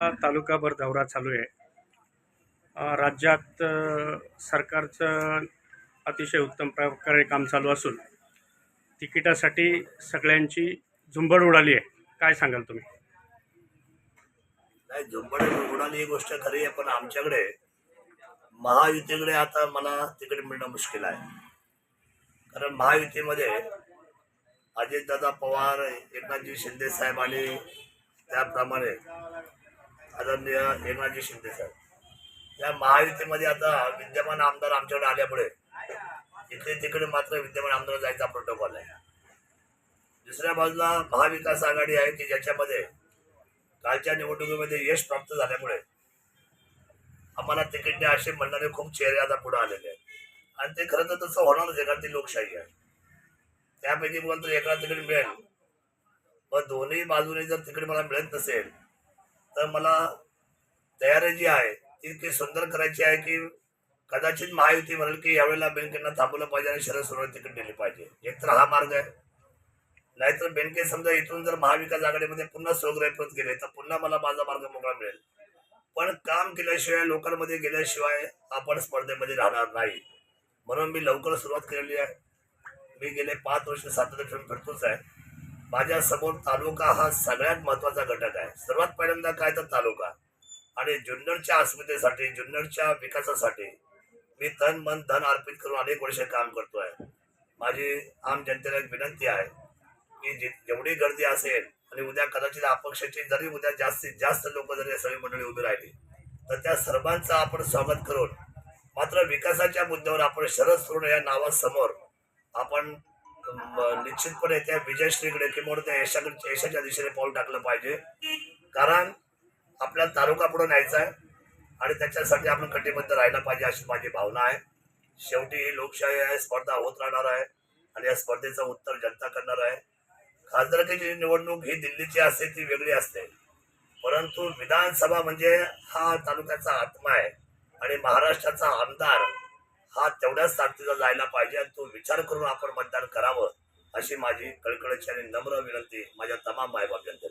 तालुकाभर दौरा चालू आहे. राज्यात सरकारचं अतिशय उत्तम प्रकारे काम चालू असून तिकिटासाठी सगळ्यांची झुंबड उडाली आहे. काय सांगाल तुम्ही? नाही झुंबड उडाली ही गोष्ट खरी आहे पण आमच्याकडे महायुतीकडे आता मला तिकीट मिळणं मुश्किल आहे. कारण महायुतीमध्ये अजितदादा पवार एकनाथजी शिंदे साहेब आणि त्याप्रमाणे आदरणीय एकनाथजी शिंदे साहेब या महायुतीमध्ये आता विद्यमान आमदार आमच्याकडे आल्यामुळे इकडे तिकडे मात्र विद्यमान आमदार जायचा प्रोटोकॉल आहे. दुसऱ्या बाजूला महाविकास आघाडी आहे की ज्याच्यामध्ये कालच्या निवडणुकीमध्ये यश प्राप्त झाल्यामुळे आम्हाला तिकीट द्या असे म्हणणारे खूप चेहरे आता पुढे आलेले आहेत. आणि ते खरं तर तसं होणारच आहे कारण ती लोकशाही आहे. त्यापैकी मला तर एका तिकीट मिळेल. पण दोन्ही बाजूने जर तिकीट मला मिळत नसेल तर मला तयारी जी आहे ती इतकी सुंदर करायची आहे की कदाचित महायुती म्हणेल की यावेळेला बँकेंना थांबवलं पाहिजे आणि शरद सोडून तिकीट दिली पाहिजे. एक तर हा मार्ग आहे. नाहीतर बेनके समजा इथून जर महाविकास आघाडीमध्ये पुन्हा स्वग्रहप्रत गेले तर पुन्हा मला माझा मार्ग मोकळा मिळेल. पण काम केल्याशिवाय लोकांमध्ये गेल्याशिवाय आपण स्पर्धेमध्ये राहणार नाही. म्हणून मी लवकर सुरुवात केलेली आहे. मी गेले पाच वर्ष सातत्य ठेवून फिरतोच आहे. माझ्यासमोर तालुका हा सगळ्यात महत्त्वाचा घटक आहे. सर्वात पहिल्यांदा काय तर तालुका. आणि जुन्नरच्या अस्मितेसाठी जुन्नरच्या विकासासाठी मी तन मन धन अर्पित करून अनेक वर्ष काम करतो आहे माझी आम जनतेला एक विनंती आहे की जे जेवढी गर्दी असेल आणि उद्या कदाचित अपक्षाची जरी उद्या जास्तीत जास्त लोक जरी सगळी मंडळी उभी राहिली तर त्या सर्वांचं आपण स्वागत करून मात्र विकासाच्या मुद्द्यावर आपण शरद सोडून या नावासमोर आपण निश्चितपणे त्या विजयश्रीकडे किंवा त्या यशाकडे यशाच्या दिशेने पाऊल टाकलं पाहिजे. कारण आपल्या तालुका पुढे न्यायचा आहे आणि त्याच्यासाठी आपण कटिबद्ध राहायला पाहिजे अशी माझी भावना आहे. शेवटी ही लोकशाही आहे स्पर्धा होत राहणार आहे आणि या स्पर्धेचं उत्तर जनता करणार आहे. खासदारकीची निवडणूक ही दिल्लीची असते ती वेगळी असते. परंतु विधानसभा म्हणजे हा तालुक्याचा आत्मा आहे आणि महाराष्ट्राचा आमदार हा तेवढ्याच ताकदीचा जायला पाहिजे आणि तो विचार करून आपण मतदान करावं अशी माझी कळकळीची आणि नम्र विनंती माझ्या तमाम मायबाप जनतेला